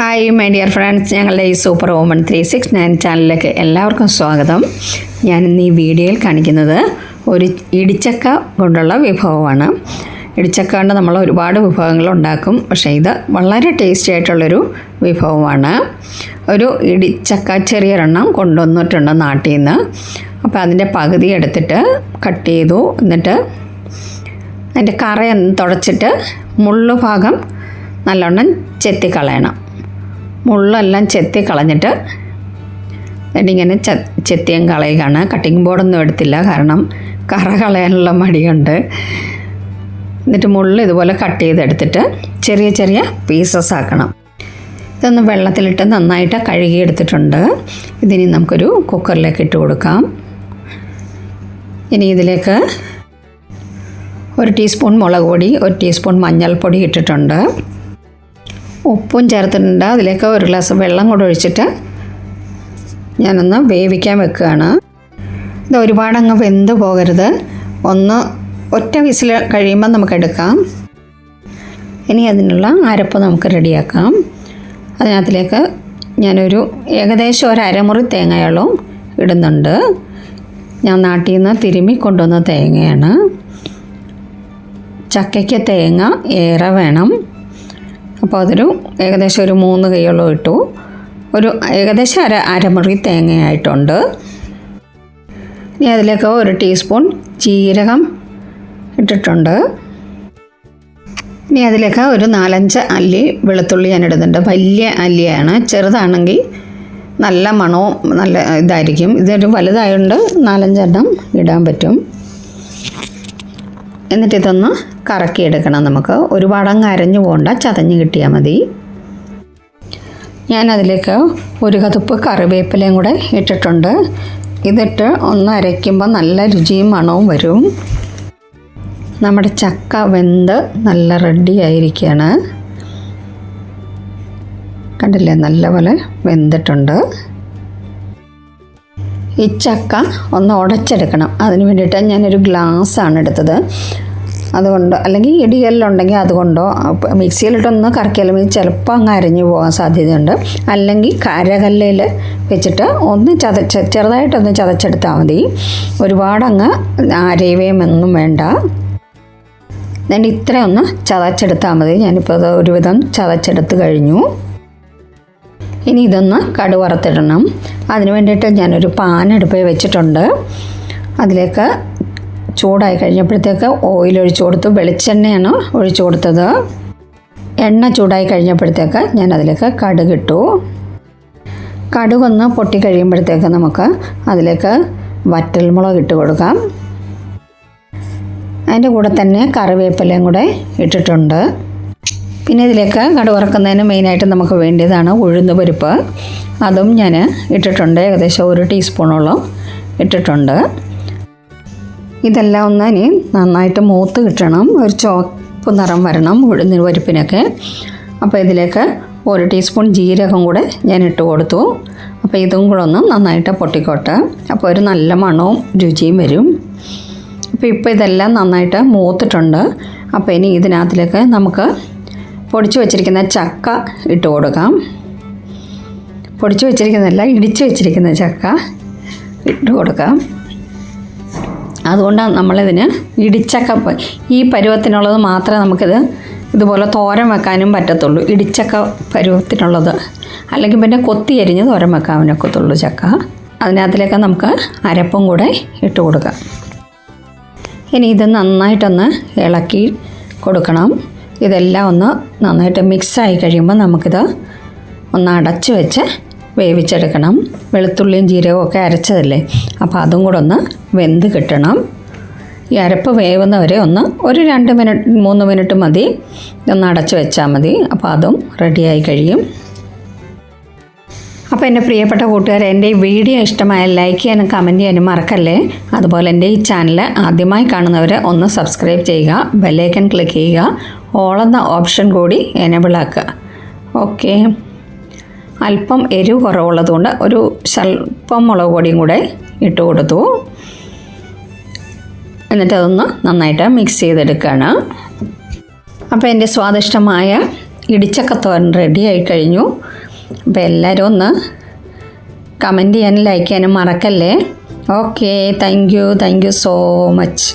Hi my dear friends ഞങ്ങളുടെ ഈ super woman three six nine ചാനലിലേക്ക് എല്ലാവർക്കും സ്വാഗതം. ഞാൻ ഇന്ന് ഈ വീഡിയോയിൽ കാണിക്കുന്നത് ഒരു ഇടിച്ചക്ക കൊണ്ടുള്ള വിഭവമാണ്. ഇടിച്ചക്ക കൊണ്ട് നമ്മൾ ഒരുപാട് വിഭവങ്ങൾ ഉണ്ടാക്കും. പക്ഷേ ഇത് വളരെ ടേസ്റ്റി ആയിട്ടുള്ളൊരു വിഭവമാണ്. ഒരു ഇടിച്ചക്ക ചെറിയൊരെണ്ണം കൊണ്ടുവന്നിട്ടുണ്ട് നാട്ടിൽ നിന്ന് അപ്പോൾ അതിന്റെ പകുതി എടുത്തിട്ട് കട്ട് ചെയ്തു. എന്നിട്ട് അതിന്റെ കറയൊന്ന് തുടച്ചിട്ട് മുള്ളു ഭാഗം നല്ലോണം ചെത്തിക്കളയണം. മുള്ളെല്ലാം ചെത്തി കളഞ്ഞിട്ട് എന്നിങ്ങനെ ച ചെത്തിയും കളയുകയാണ്. കട്ടിങ് ബോർഡൊന്നും എടുത്തില്ല കാരണം കറ കളയാനുള്ള മടിയുണ്ട്. എന്നിട്ട് മുള്ള് ഇതുപോലെ കട്ട് ചെയ്തെടുത്തിട്ട് ചെറിയ ചെറിയ പീസസ് ആക്കണം. ഇതൊന്ന് വെള്ളത്തിലിട്ട് നന്നായിട്ട് കഴുകിയെടുത്തിട്ടുണ്ട്. ഇതിനി നമുക്കൊരു കുക്കറിലേക്ക് ഇട്ട് കൊടുക്കാം. ഇനി ഇതിലേക്ക് ഒരു ടീസ്പൂൺ മുളക് പൊടി ഒരു ടീസ്പൂൺ മഞ്ഞൾപ്പൊടി ഇട്ടിട്ടുണ്ട്. ഉപ്പും ചേർത്തിട്ടുണ്ട്. അതിലേക്ക് ഒരു ഗ്ലാസ് വെള്ളം കൂടെ ഒഴിച്ചിട്ട് ഞാനൊന്ന് വേവിക്കാൻ വെക്കുകയാണ്. ഇത് ഒരുപാടങ്ങ് വെന്ത് പോകരുത്. ഒന്ന് ഒറ്റ വിസിൽ കഴിയുമ്പോൾ നമുക്ക് എടുക്കാം. ഇനി അതിനുള്ള അരപ്പ് നമുക്ക് റെഡിയാക്കാം. അതിനകത്തിലേക്ക് ഞാനൊരു ഏകദേശം ഒരു അരമുറി തേങ്ങയോളം ഇടുന്നുണ്ട്. ഞാൻ നാട്ടിൽ നിന്ന് തിരുമ്മി കൊണ്ടുവന്ന തേങ്ങയാണ്. ചക്കയ്ക്ക് തേങ്ങ ഏറെ വേണം. അപ്പോൾ അതൊരു ഏകദേശം ഒരു മൂന്ന് കൈയോളം ഇട്ടു. ഒരു ഏകദേശം അര അരമുറി തേങ്ങയായിട്ടുണ്ട്. ഇനി അതിലേക്ക് ഒരു ടീസ്പൂൺ ജീരകം ഇട്ടിട്ടുണ്ട്. ഇനി അതിലേക്ക് ഒരു നാലഞ്ച് അല്ലി വെളുത്തുള്ളി ഞാൻ ഇടുന്നുണ്ട്. വലിയ അല്ലിയാണ്. ചെറുതാണെങ്കിൽ നല്ല മണവും നല്ല ഇതായിരിക്കും. ഇതൊരു വലുതായതുകൊണ്ട് നാലഞ്ചെണ്ണം ഇടാൻ പറ്റും. എന്നിട്ട് ഇതൊന്ന് കറക്കി എടുക്കണം നമുക്ക് ഒരുപാടങ്ങ് അരഞ്ഞു പോകണ്ട ചതഞ്ഞ് കിട്ടിയാൽ മതി. ഞാനതിലേക്ക് ഒരു കതുപ്പ് കറിവേപ്പിലയും കൂടെ ഇട്ടിട്ടുണ്ട്. ഇതിട്ട് ഒന്ന് അരയ്ക്കുമ്പോൾ നല്ല രുചിയും മണവും വരും. നമ്മുടെ ചക്ക വെന്ത് നല്ല റെഡി ആയിരിക്കുകയാണ് കണ്ടില്ലേ? നല്ലപോലെ വെന്തിട്ടുണ്ട്. ഈ ചക്ക ഒന്ന് ഉടച്ചെടുക്കണം. അതിന് വേണ്ടിയിട്ട് ഞാനൊരു ഗ്ലാസ്സാണ് എടുത്തത്. അതുകൊണ്ട് അല്ലെങ്കിൽ ഇടികല്ലുണ്ടെങ്കിൽ അതുകൊണ്ടോ മിക്സിയിലിട്ടൊന്ന് കറക്കിയാലും ചിലപ്പോൾ അങ്ങ് അരിഞ്ഞു പോകാൻ സാധ്യതയുണ്ട്. അല്ലെങ്കിൽ കരകല്ലയിൽ വെച്ചിട്ട് ഒന്ന് ചതച്ച് ചെറുതായിട്ടൊന്ന് ചതച്ചെടുത്താൽ മതി. ഒരുപാടങ്ങ് അങ്ങ് അരയുകയും വേണ്ട. ഞാൻ ഇത്രയൊന്ന് ചതച്ചെടുത്താൽ മതി. ഞാനിപ്പോൾ അത് ഒരുവിധം ചതച്ചെടുത്ത് കഴിഞ്ഞു. ഇനി ഇതൊന്ന് കടു വറുത്തിടണം. അതിന് വേണ്ടിയിട്ട് ഞാനൊരു പാൻ അടുപ്പിൽ വെച്ചിട്ടുണ്ട്. അതിലേക്ക് ചൂടായി കഴിഞ്ഞപ്പോഴത്തേക്ക് ഓയിൽ ഒഴിച്ചു കൊടുത്തു. വെളിച്ചെണ്ണയാണ് ഒഴിച്ചു കൊടുത്തത്. എണ്ണ ചൂടായി കഴിഞ്ഞപ്പോഴത്തേക്ക് ഞാൻ അതിലേക്ക് കടുകിട്ടു കടുകൊന്ന് പൊട്ടി കഴിയുമ്പോഴത്തേക്ക് നമുക്ക് അതിലേക്ക് വറ്റൽമുളക് ഇട്ട് കൊടുക്കാം. അതിന്റെ കൂടെ തന്നെ കറിവേപ്പിലയും കൂടെ ഇട്ടിട്ടുണ്ട്. പിന്നെ ഇതിലേക്ക് കട വറക്കുന്നതിന് മെയിനായിട്ട് നമുക്ക് വേണ്ടിയതാണ് ഉഴുന്ന് പരിപ്പ്. അതും ഞാൻ ഇട്ടിട്ടുണ്ട്. ഏകദേശം ഒരു ടീസ്പൂണോളം ഇട്ടിട്ടുണ്ട്. ഇതെല്ലാം ഒന്ന് ഇനി നന്നായിട്ട് മൂത്ത് കിട്ടണം. ഒരു ചുവപ്പ് നിറം വരണം ഉഴുന്ന് പരിപ്പിനൊക്കെ. അപ്പോൾ ഇതിലേക്ക് ഒരു ടീസ്പൂൺ ജീരകം കൂടെ ഞാൻ ഇട്ട് കൊടുത്തു. അപ്പോൾ ഇതും കൂടെ ഒന്ന് നന്നായിട്ട് പൊട്ടിക്കോട്ടെ. അപ്പോൾ ഒരു നല്ല മണവും രുചിയും വരും. അപ്പോൾ ഇപ്പോൾ ഇതെല്ലാം നന്നായിട്ട് മൂത്തിട്ടുണ്ട്. അപ്പോൾ ഇനി ഇതിനകത്തിലേക്ക് നമുക്ക് പൊടിച്ചു വച്ചിരിക്കുന്ന ചക്ക ഇട്ട് കൊടുക്കാം. പൊടിച്ചു വച്ചിരിക്കുന്നതല്ല ഇടിച്ചു വച്ചിരിക്കുന്ന ചക്ക ഇട്ട് കൊടുക്കാം. അതുകൊണ്ടാണ് നമ്മളിതിന് ഇടിച്ചക്ക ഈ പരുവത്തിനുള്ളത് മാത്രമേ നമുക്കിത് ഇതുപോലെ തോരൻ വെക്കാനും പറ്റത്തുള്ളൂ. ഇടിച്ചക്ക പരുവത്തിനുള്ളത്. അല്ലെങ്കിൽ പിന്നെ കൊത്തി അരിഞ്ഞ് തോരൻ വെക്കാൻ ഒക്കത്തുള്ളൂ ചക്ക. അതിനകത്തിലേക്ക് നമുക്ക് അരപ്പും കൂടെ ഇട്ട് കൊടുക്കാം. ഇനി ഇത് നന്നായിട്ടൊന്ന് ഇളക്കി കൊടുക്കണം. ഇതെല്ലാം ഒന്ന് നന്നായിട്ട് മിക്സായി കഴിയുമ്പോൾ നമുക്കിത് ഒന്ന് അടച്ച് വെച്ച് വേവിച്ചെടുക്കണം. വെളുത്തുള്ളിയും ജീരകവും ഒക്കെ അരച്ചതല്ലേ? അപ്പോൾ അതും കൂടെ ഒന്ന് വെന്ത് കിട്ടണം. ഈ അരപ്പ് വേവുന്നവരെ ഒന്ന് ഒരു രണ്ട് മിനിറ്റ് മൂന്ന് മിനിറ്റ് മതി. ഒന്ന് അടച്ച് വെച്ചാൽ മതി. അപ്പോൾ അതും റെഡിയായി കഴിയും. അപ്പോൾ എന്റെ പ്രിയപ്പെട്ട കൂട്ടുകാരെ എന്റെ ഈ വീഡിയോ ഇഷ്ടമായ ലൈക്ക് ചെയ്യാനും കമന്റ് ചെയ്യാനും മറക്കല്ലേ? അതുപോലെ എന്റെ ഈ ചാനൽ ആദ്യമായി കാണുന്നവർ ഒന്ന് സബ്സ്ക്രൈബ് ചെയ്യുക ബെല്ലൈക്കൺ ക്ലിക്ക് ചെയ്യുക ഓൾ എന്ന ഓപ്ഷൻ കൂടി എനേബിൾ ആക്കുക. ഓക്കെ അല്പം എരിവ് കുറവുള്ളതുകൊണ്ട് ഒരു സ്വല്പം മുളക് പൊടിയും കൂടെ ഇട്ട് കൊടുത്തു. എന്നിട്ട് അതൊന്ന് നന്നായിട്ട് മിക്സ് ചെയ്തെടുക്കുകയാണ് അപ്പോൾ എന്റെ സ്വാദിഷ്ടമായ ഇടിച്ചക്കത്തോരൻ റെഡി ആയി കഴിഞ്ഞു. അപ്പോൾ എല്ലാവരും ഒന്ന് കമന്റ് ചെയ്യാനും ലൈക്ക് ചെയ്യാനും മറക്കല്ലേ? Okay thank you thank you so much